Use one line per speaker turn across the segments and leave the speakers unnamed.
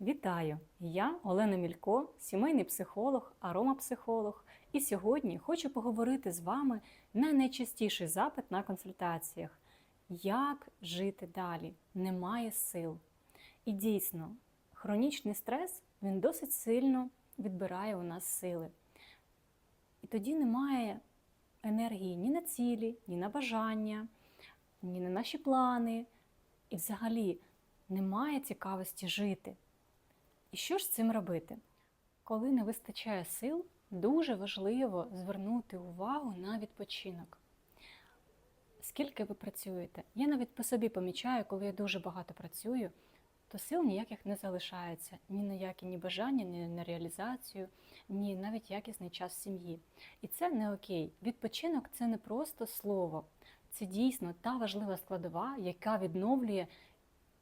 Вітаю! Я Олена Мілько, сімейний психолог, аромапсихолог. І сьогодні хочу поговорити з вами на найчастіший запит на консультаціях: як жити далі? Немає сил. І дійсно, хронічний стрес він досить сильно відбирає у нас сили. І тоді немає енергії ні на цілі, ні на бажання, ні на наші плани. І взагалі немає цікавості жити. І що ж з цим робити? Коли не вистачає сил, дуже важливо звернути увагу на відпочинок. Скільки ви працюєте? Я навіть по собі помічаю, коли я дуже багато працюю, то сил ніяких не залишається ні на які ні бажання, ні на реалізацію, ні навіть якісний час в сім'ї. І це не окей. Відпочинок це не просто слово, це дійсно та важлива складова, яка відновлює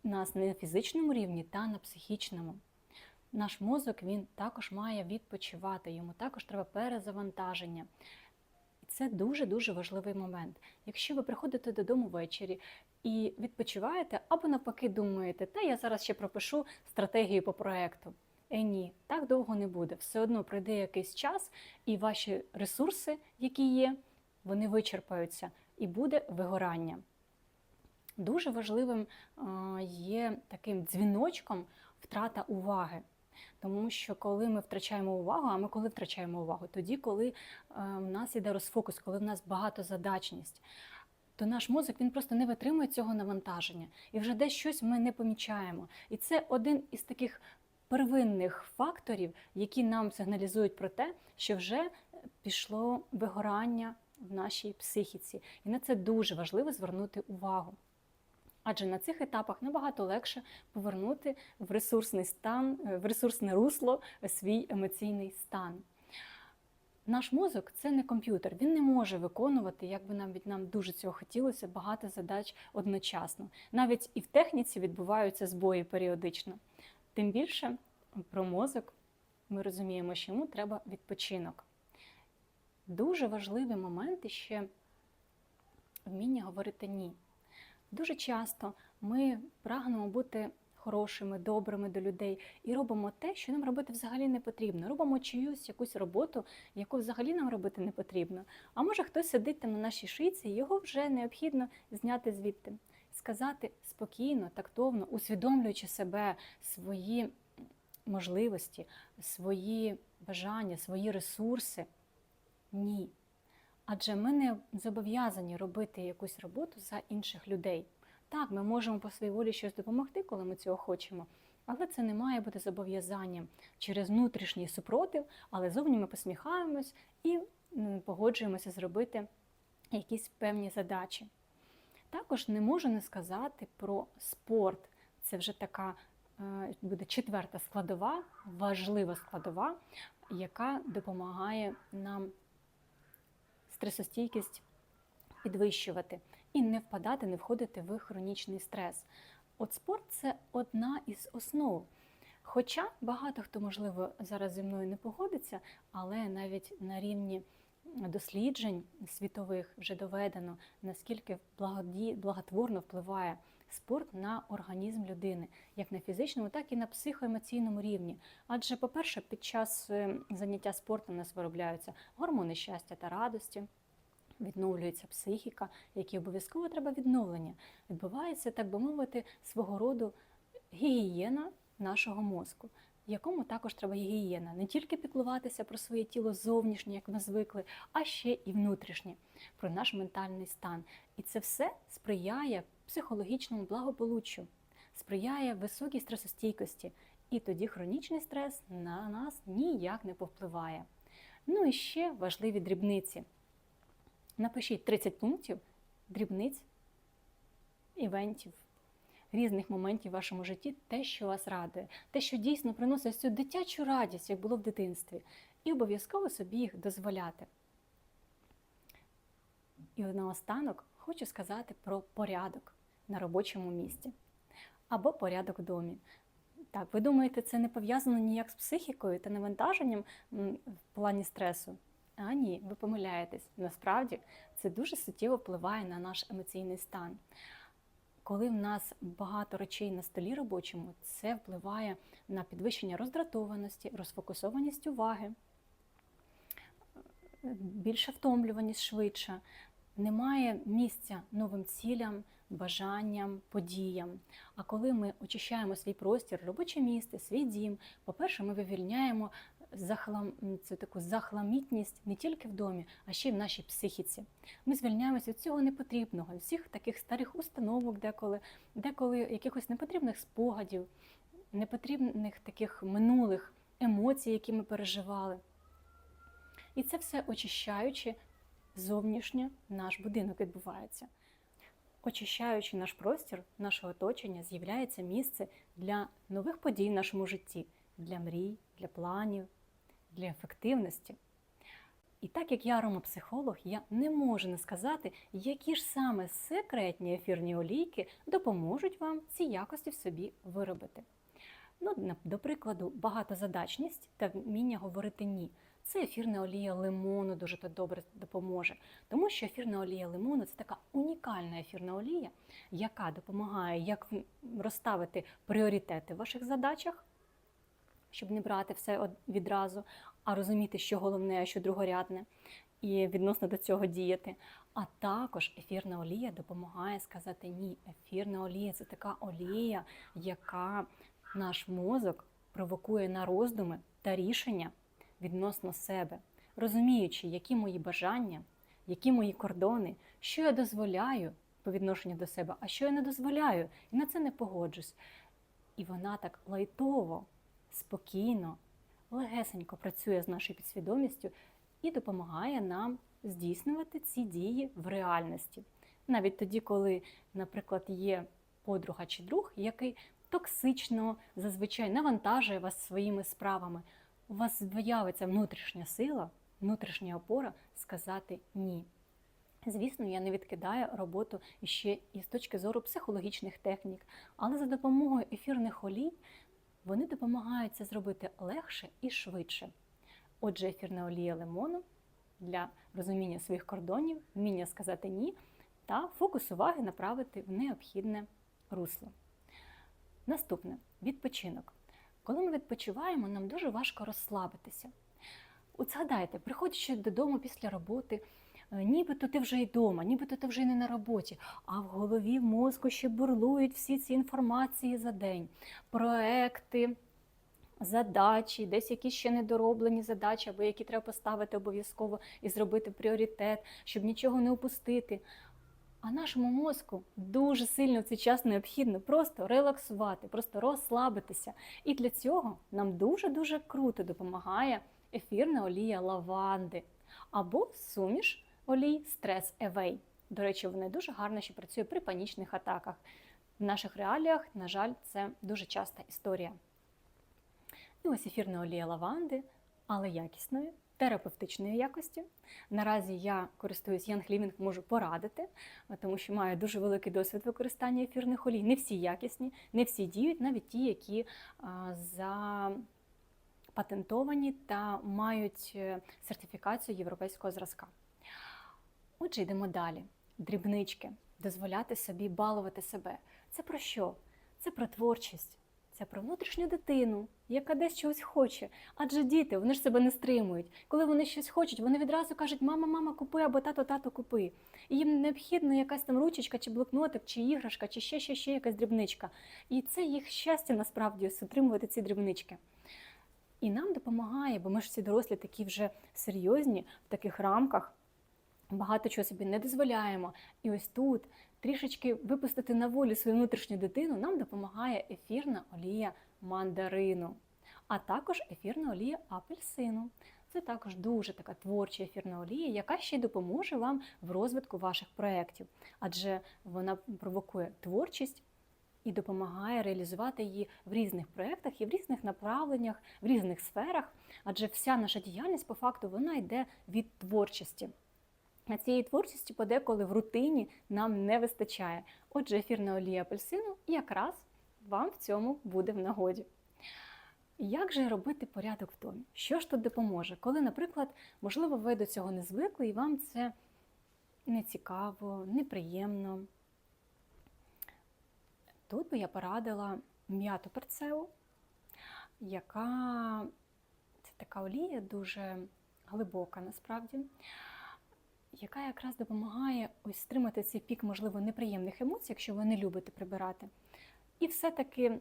нас не на фізичному рівні, та на психічному. Наш мозок він також має відпочивати, йому також треба перезавантаження. Це дуже-дуже важливий момент. Якщо ви приходите додому ввечері і відпочиваєте, або навпаки думаєте, та я зараз ще пропишу стратегію по проекту. Е, ні, так довго не буде. Все одно пройде якийсь час, і ваші ресурси, які є, вони вичерпаються, і буде вигорання. Дуже важливим є таким дзвіночком втрата уваги. Тому що коли ми втрачаємо увагу, а ми коли втрачаємо увагу? Тоді, коли в нас іде розфокус, коли в нас багатозадачність, то наш мозок він просто не витримує цього навантаження. І вже десь щось ми не помічаємо. І це один із таких первинних факторів, які нам сигналізують про те, що вже пішло вигорання в нашій психіці. І на це дуже важливо звернути увагу. Адже на цих етапах набагато легше повернути в ресурсний стан, в ресурсне русло свій емоційний стан. Наш мозок це не комп'ютер, він не може виконувати, як би навіть нам дуже цього хотілося, багато задач одночасно. Навіть і в техніці відбуваються збої періодично. Тим більше про мозок ми розуміємо, що йому треба відпочинок. Дуже важливий момент ще вміння говорити ні. Дуже часто ми прагнемо бути хорошими, добрими до людей і робимо те, що нам робити взагалі не потрібно. Робимо чиюсь якусь роботу, яку взагалі нам робити не потрібно. А може хтось сидить там на нашій шийці, і його вже необхідно зняти звідти, сказати спокійно, тактовно, усвідомлюючи себе, свої можливості, свої бажання, свої ресурси. Ні. Адже ми не зобов'язані робити якусь роботу за інших людей. Так, ми можемо по своїй волі щось допомогти, коли ми цього хочемо, але це не має бути зобов'язанням через внутрішній супротив, але зовні ми посміхаємось і погоджуємося зробити якісь певні задачі. Також не можу не сказати про спорт. Це вже така е, буде четверта складова, важлива складова, яка допомагає нам стресостійкість підвищувати і не впадати, не входити в хронічний стрес. От спорт це одна із основ. Хоча багато хто, можливо, зараз зі мною не погодиться, але навіть на рівні досліджень світових вже доведено, наскільки благотворно впливає спорт на організм людини, як на фізичному, так і на психоемоційному рівні. Адже, по-перше, під час е, заняття спортом у нас виробляються гормони щастя та радості. Відновлюється психіка, які обов'язково треба відновлення. Відбувається, так би мовити, свого роду гігієна нашого мозку, якому також треба гігієна. Не тільки піклуватися про своє тіло зовнішнє, як ми звикли, а ще і внутрішнє, про наш ментальний стан. І це все сприяє психологічному благополуччю, сприяє високій стресостійкості. І тоді хронічний стрес на нас ніяк не повпливає. Ну і ще важливі дрібниці. Напишіть 30 пунктів дрібниць, івентів, різних моментів в вашому житті, те, що вас радує, те, що дійсно приносить цю дитячу радість, як було в дитинстві, і обов'язково собі їх дозволяти. І наостанок хочу сказати про порядок на робочому місці або порядок в домі. Так, ви думаєте, це не пов'язано ніяк з психікою та навантаженням в плані стресу? А ні, ви помиляєтесь. Насправді це дуже суттєво впливає на наш емоційний стан. Коли в нас багато речей на столі робочому, це впливає на підвищення роздратованості, розфокусованість уваги, більша втомлюваність швидше, немає місця новим цілям, бажанням, подіям. А коли ми очищаємо свій простір, робоче місце, свій дім, по-перше, ми вивільняємо захлам... цю таку захламітність не тільки в домі, а ще й в нашій психіці. Ми звільняємося від цього непотрібного, всіх таких старих установок, деколи, деколи якихось непотрібних спогадів, непотрібних таких минулих емоцій, які ми переживали. І це все очищаючи зовнішньо наш будинок відбувається. Очищаючи наш простір, наше оточення, з'являється місце для нових подій в нашому житті, для мрій, для планів, для ефективності. І так як я аромапсихолог, я не можу не сказати, які ж саме секретні ефірні олійки допоможуть вам ці якості в собі виробити. Ну, до прикладу, багатозадачність та вміння говорити ні. Це ефірна олія лимону дуже добре допоможе, тому що ефірна олія лимону це така унікальна ефірна олія, яка допомагає як розставити пріоритети в ваших задачах, щоб не брати все відразу, а розуміти, що головне, а що другорядне, і відносно до цього діяти. А також ефірна олія допомагає сказати ні. Ефірна олія це така олія, яка наш мозок провокує на роздуми та рішення відносно себе, розуміючи, які мої бажання, які мої кордони, що я дозволяю по відношенню до себе, а що я не дозволяю, і на це не погоджусь. І вона так лайтово, спокійно, легесенько працює з нашою підсвідомістю і допомагає нам здійснювати ці дії в реальності. Навіть тоді, коли, наприклад, є подруга чи друг, який токсично зазвичай навантажує вас своїми справами у вас з'явиться внутрішня сила, внутрішня опора сказати ні. Звісно, я не відкидаю роботу ще і з точки зору психологічних технік, але за допомогою ефірних олій вони допомагають це зробити легше і швидше. Отже, ефірна олія лимону для розуміння своїх кордонів, вміння сказати ні та фокус уваги направити в необхідне русло. Наступне відпочинок. Коли ми відпочиваємо, нам дуже важко розслабитися. От згадайте, приходячи додому після роботи, нібито ти вже й вдома, нібито ти вже й не на роботі, а в голові в мозку ще бурлують всі ці інформації за день, проекти, задачі, десь якісь ще недороблені задачі, або які треба поставити обов'язково і зробити пріоритет, щоб нічого не упустити. А нашому мозку дуже сильно в цей час необхідно просто релаксувати, просто розслабитися. І для цього нам дуже-дуже круто допомагає ефірна олія лаванди або суміш олій Stress Away. До речі, вона дуже гарно ще працює при панічних атаках. В наших реаліях, на жаль, це дуже часта історія. І ось ефірна олія лаванди, але якісною терапевтичної якості. Наразі я користуюсь Young Living, можу порадити, тому що маю дуже великий досвід використання ефірних олій. Не всі якісні, не всі діють, навіть ті, які запатентовані та мають е, сертифікацію європейського зразка. Отже, йдемо далі. Дрібнички, дозволяти собі балувати себе. Це про що? Це про творчість. Це про внутрішню дитину, яка десь чогось хоче. Адже діти вони ж себе не стримують. Коли вони щось хочуть, вони відразу кажуть, мама, мама, купи або тато, тато, купи. І їм необхідна якась там ручечка, чи блокнотик, чи іграшка, чи ще ще ще якась дрібничка. І це їх щастя насправді отримувати ці дрібнички. І нам допомагає, бо ми ж всі дорослі такі вже серйозні в таких рамках. Багато чого собі не дозволяємо. І ось тут трішечки випустити на волю свою внутрішню дитину нам допомагає ефірна олія мандарину, а також ефірна олія апельсину. Це також дуже така творча ефірна олія, яка ще й допоможе вам в розвитку ваших проєктів, адже вона провокує творчість і допомагає реалізувати її в різних проєктах і в різних направленнях, в різних сферах, адже вся наша діяльність по факту вона йде від творчості. А цієї творчості подеколи в рутині нам не вистачає. Отже, ефірна олія апельсину якраз вам в цьому буде в нагоді. Як же робити порядок в домі? Що ж тут допоможе? Коли, наприклад, можливо, ви до цього не звикли і вам це не цікаво, неприємно. Тут би я порадила м'яту перцеву, яка це така олія дуже глибока насправді, яка якраз допомагає ось стримати цей пік, можливо, неприємних емоцій, якщо ви не любите прибирати. І все-таки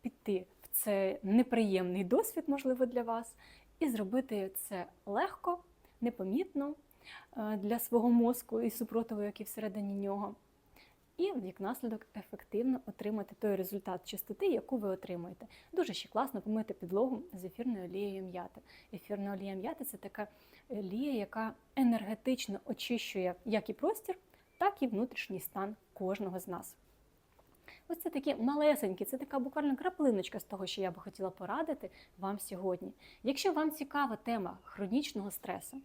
піти в це неприємний досвід, можливо, для вас, і зробити це легко, непомітно е, для свого мозку і супротиву, який всередині нього. І як наслідок ефективно отримати той результат чистоти, яку ви отримуєте. Дуже ще класно помити підлогу з ефірною олією м'яти. Ефірна олія м'яти це така олія, яка енергетично очищує як і простір, так і внутрішній стан кожного з нас. Ось це такі малесенькі, це така буквально краплиночка з того, що я би хотіла порадити вам сьогодні. Якщо вам цікава тема хронічного стресу,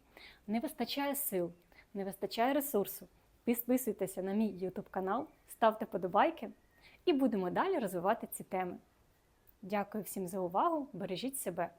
не вистачає сил, не вистачає ресурсу, підписуйтеся на мій YouTube канал, ставте подобайки і будемо далі розвивати ці теми. Дякую всім за увагу! Бережіть себе!